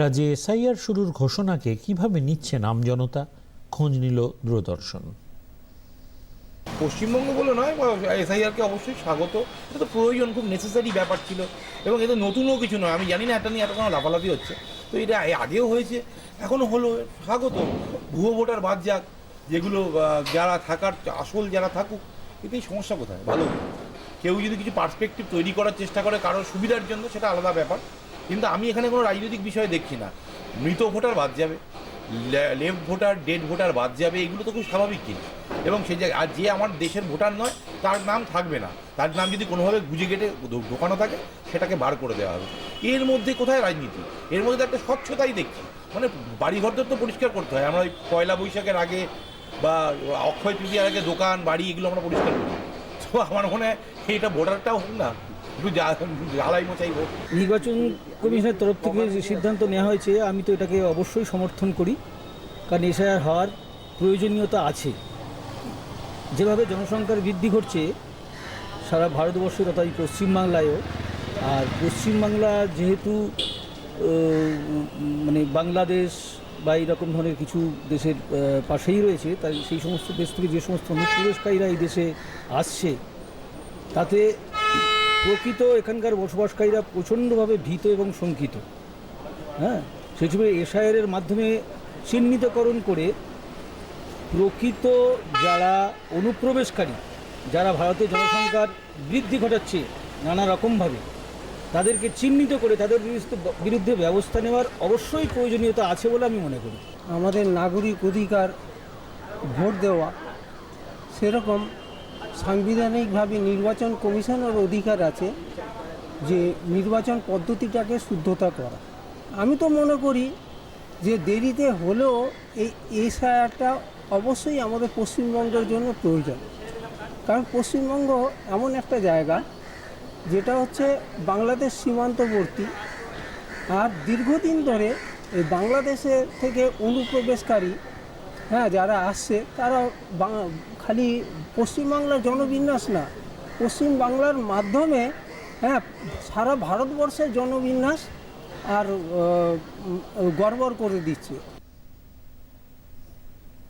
রাজ্যে এসআইআর শুরুর ঘোষণাকে কীভাবে নিচ্ছে জনতা? খোঁজ নিল দূরদর্শন। পশ্চিমবঙ্গ বলে নয় এসআইআরকে অবশ্যই স্বাগত। এটা তো প্রয়োজন, খুব নেসেসারি ব্যাপার ছিল। এবং এটা নতুনও কিছু নয়। আমি জানি না, এটা নিয়ে এত কোনো লাফালাফি হচ্ছে। তো এটা আগেও হয়েছে এখনও হলো। স্বাগত। ভুয়ো ভোটার বাদ যাক। যেগুলো যারা থাকার, আসল যারা থাকুক, এতেই সমস্যা কোথায়? ভালো। কেউ যদি কিছু পার্সপেক্টিভ তৈরি করার চেষ্টা করে, কারোর সুবিধার জন্য, সেটা আলাদা ব্যাপার। কিন্তু আমি এখানে কোনো রাজনৈতিক বিষয় দেখছি না। মৃত ভোটার বাদ যাবে লেফট ভোটার, ডেড ভোটার বাদ যাবে, এগুলো তো খুব স্বাভাবিক জিনিস এবং জায়গায়, আর যে আমার দেশের ভোটার নয়, তার নাম থাকবে না। তার নাম যদি কোনোভাবে গুজে গেটে ঢোকানো থাকে, সেটাকে বার করে দেওয়া হবে। এর মধ্যে কোথায় রাজনীতি? এর মধ্যে একটা স্বচ্ছতাই দেখছি। মানে বাড়িঘরদের তো পরিষ্কার করতে হয়। আমরা ওই পয়লা বৈশাখের আগে বা অক্ষয় তৃতীয়ার আগে দোকান, বাড়ি, এগুলো আমরা পরিষ্কার করি। তো আমার মনে হয়, এটা ভোটারটাও হোক না নির্বাচন কমিশনের তরফ থেকে যে সিদ্ধান্ত নেওয়া হয়েছে, আমি তো এটাকে অবশ্যই সমর্থন করি। কারণ এসআইআর হওয়ার প্রয়োজনীয়তা আছে। যেভাবে জনসংখ্যার বৃদ্ধি ঘটছে, সারা ভারতবর্ষে তথা এই পশ্চিমবাংলায়ও। আর পশ্চিমবাংলা যেহেতু মানে বাংলাদেশ বা এইরকম ধরনের কিছু দেশের পাশেই রয়েছে, তাই সেই সমস্ত দেশ থেকে যে সমস্ত অনুপ্রবেশকারীরা এই দেশে আসছে, তাতে প্রকৃত এখানকার বসবাসকারীরা প্রচণ্ডভাবে ভীত এবং শঙ্কিত। হ্যাঁ? সেই এসআইআরের মাধ্যমে চিহ্নিতকরণ করে প্রকৃত যারা অনুপ্রবেশকারী, যারা ভারতের জনসংখ্যার বৃদ্ধি ঘটাচ্ছে নানা রকমভাবে, তাদেরকে চিহ্নিত করে তাদের বিরুদ্ধে ব্যবস্থা নেওয়ার অবশ্যই প্রয়োজনীয়তা আছে বলে আমি মনে করি। আমাদের নাগরিক অধিকার ভোট দেওয়া সেরকম সাংবিধানিকভাবে নির্বাচন কমিশনের অধিকার আছে যে নির্বাচন পদ্ধতিটাকে শুদ্ধতা করা। আমি তো মনে করি যে দেরিতে হলেও এই এসআইআরটা অবশ্যই আমাদের পশ্চিমবঙ্গের জন্য প্রয়োজন। কারণ পশ্চিমবঙ্গ এমন একটা জায়গা যেটা হচ্ছে বাংলাদেশ সীমান্তবর্তী। আর দীর্ঘদিন ধরে এই বাংলাদেশের থেকে অনুপ্রবেশকারী হ্যাঁ যারা আসছে তারা খালি পশ্চিমবাংলার জনবিন্যাস না। পশ্চিম বাংলার মাধ্যমে হ্যাঁ সারা ভারতবর্ষের জনবিন্যাস আর গড়বড় করে দিচ্ছে।